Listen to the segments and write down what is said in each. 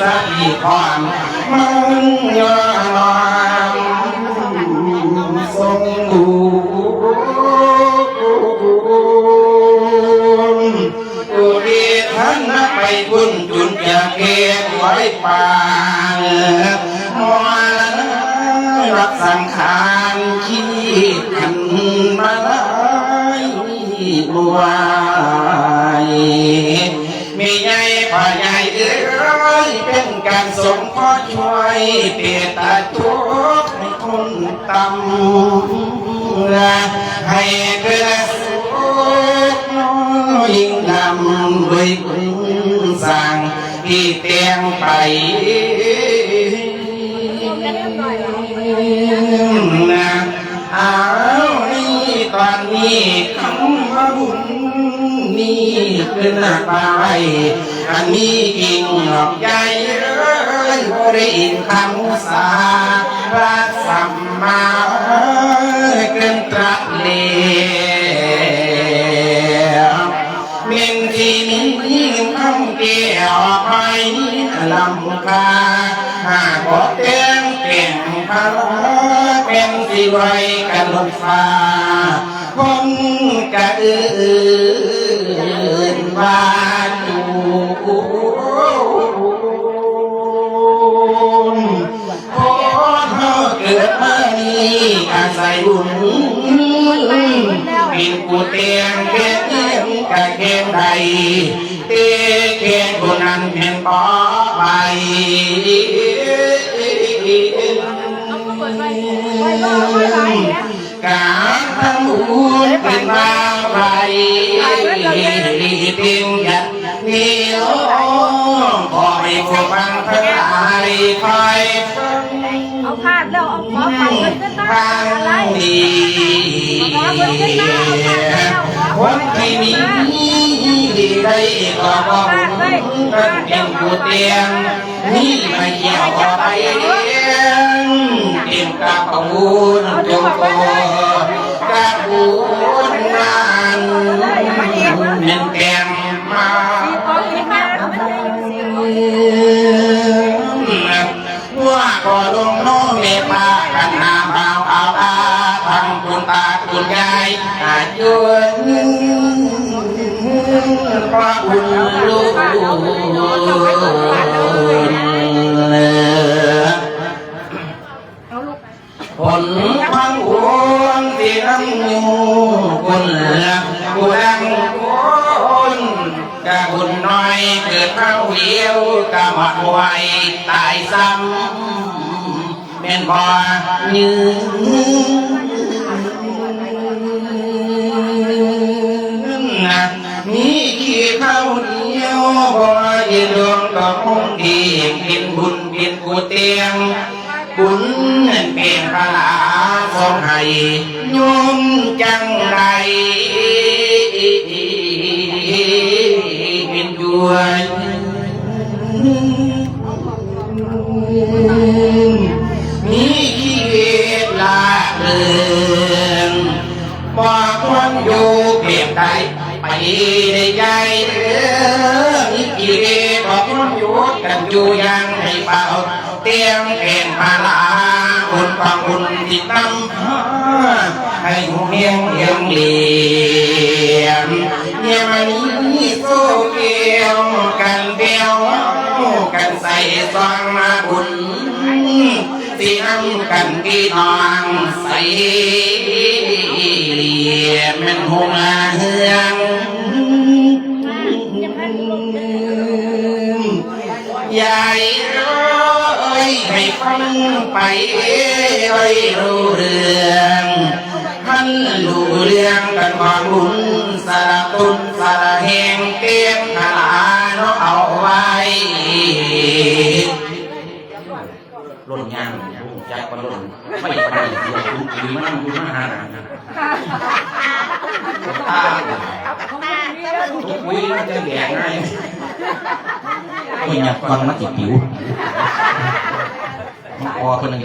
ภาษาอีความมันยอมทรงดูอุทิศท่านไปบุญจุนจะเก็บไว้ปางมรณะรับสังขารคิดกันมาไล่บวายมีใหญ่พ่อใหญ่เอ้ ยเป็นการสงฆ์ขอช่วยเปียตาทุกข์ให้คนต่ำให้เกิดสุขน้อยยิ่งดำด้วยคุณสั่งที่เตียงไปนะเอานี่ตอนนี้คำว่าบุญนี่คือหน้าตาย อันนี้กิ่งหลอกใจเอ้ยบริอินคำสาพระสัมมาเกินตรัสเลวเมนที่นี้ยิ่งคำเกี่ยวไปลำคาหากบ่เตียงเก่งพาเป็นสิไวกันลมฟ้าคงกะอื่นว่า อาศัยบุญปินกูเตียงเกียงเกียงกะเกียงใดเตียเกียงกูนั้นเป็นปอไปการทำบุญเป็นมาไปเตียงยันเดียวคอยผู้ฟังทั้งหลายคอยฟัง เอาพาดแล้วเอาขอฟังเงินขึ้นมาอะไรขอเงินขึ้นมาเอาพาดแล้วขอคนที่มีดีได้ก็บอกกันเป็นผู้เตียงนี่ไม่เกี่ยวไปเองเต็มกระปูนจงโตกระปู โน้เมตตากันนาเบาเอาอาทำคุณตาคุณยายอายุพระคุณลูกเอาลูกผลพังหวงที่น้ำมูคนละกูดังคนกะบุญน้อยเกิดเท่าเดียวกะหมดไวตายซ้ำ เป็นพอยืนมีขี้เข้าเดียวบ่ยืนดวงก็คงดีเป็นบุญเป็นกุเตียงบุญเป็นพลาทรงให้โยมจังไรเป็นด้วยมี ไปได้ใจเรื่องมีขี้เกียจบอกความอยู่กันอยู่ยังให้เป่าเตียงเก่งพาลาบุญความบุญที่ตั้มให้หูเมียงเอียงเหลี่ยมเนี่ยมันนี้โซเกียวกันเดียวกันใส่ซองมาบุญสีน้ำกันที่นองใส่เหลี่ยมมันหัวเฮื ยายเอ้ยให้ฟังไปเอ้ยรู้เรื่องมันรู้เรื่องกันก่อนบุญสารตุนสารแหงเตียมขาเนาะเอาไว้ล่นยางจักปลาล่นไม่ปฏิเดียวทุกทีมันบุญมหานาตา ทุกวีมันจะแดกง่ายไม่อยากฟังมันจิปิวมันพอคนหนึ่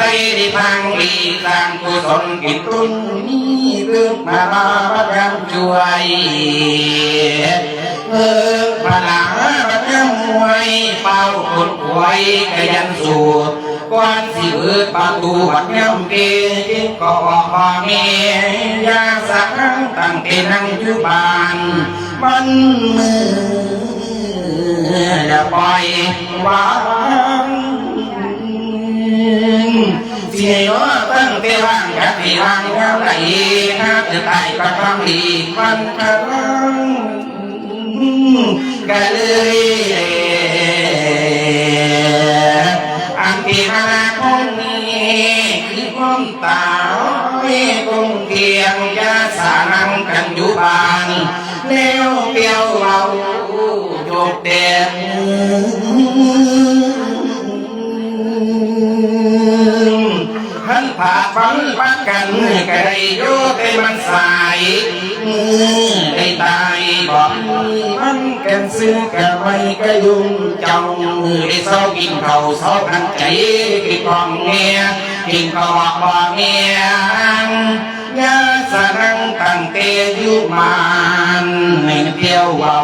งเดียวผมอยู่โอ้ยงามหน่อยอีดีนะนี่ละยอมเอ้ยโอ้มเอ๋สิ่งที่พอทั้งใดเอาใจใส่ได้พังดีสร้างกุศลกินตุนนี่เรื่องมาบาประจำช่วยเออพลาประจำมวยเป่าคนหวยกยันสูดก่อนสิเปิดประตูวัดย่ำเกจึงก็บอกพอม่อยาสักตั้งแต่นั่งอยู่บ้านมันมืออย่าปล่อยวาง เสียตั้งแต่ว่างจากที่ว่างแล้วไหลนะจะตายก็ต้องดีมันกระลังก็เลยอันที่มาคนนี้คือคนตายคงเพียงยาสานังกันอยู่บานแล้วเปียวเราันผาฟันปักกันก็ได้โยแต่มันสายมือได้ตายบอกมันกันซื้อกันไว้ก็ยุ่งจ้องมือได้เศร้ากินเขาเศร้ากันใจกินของเมียกินข้าวบ่เมียยาสรังตั้งเตยุมันในเที่ยวเว้า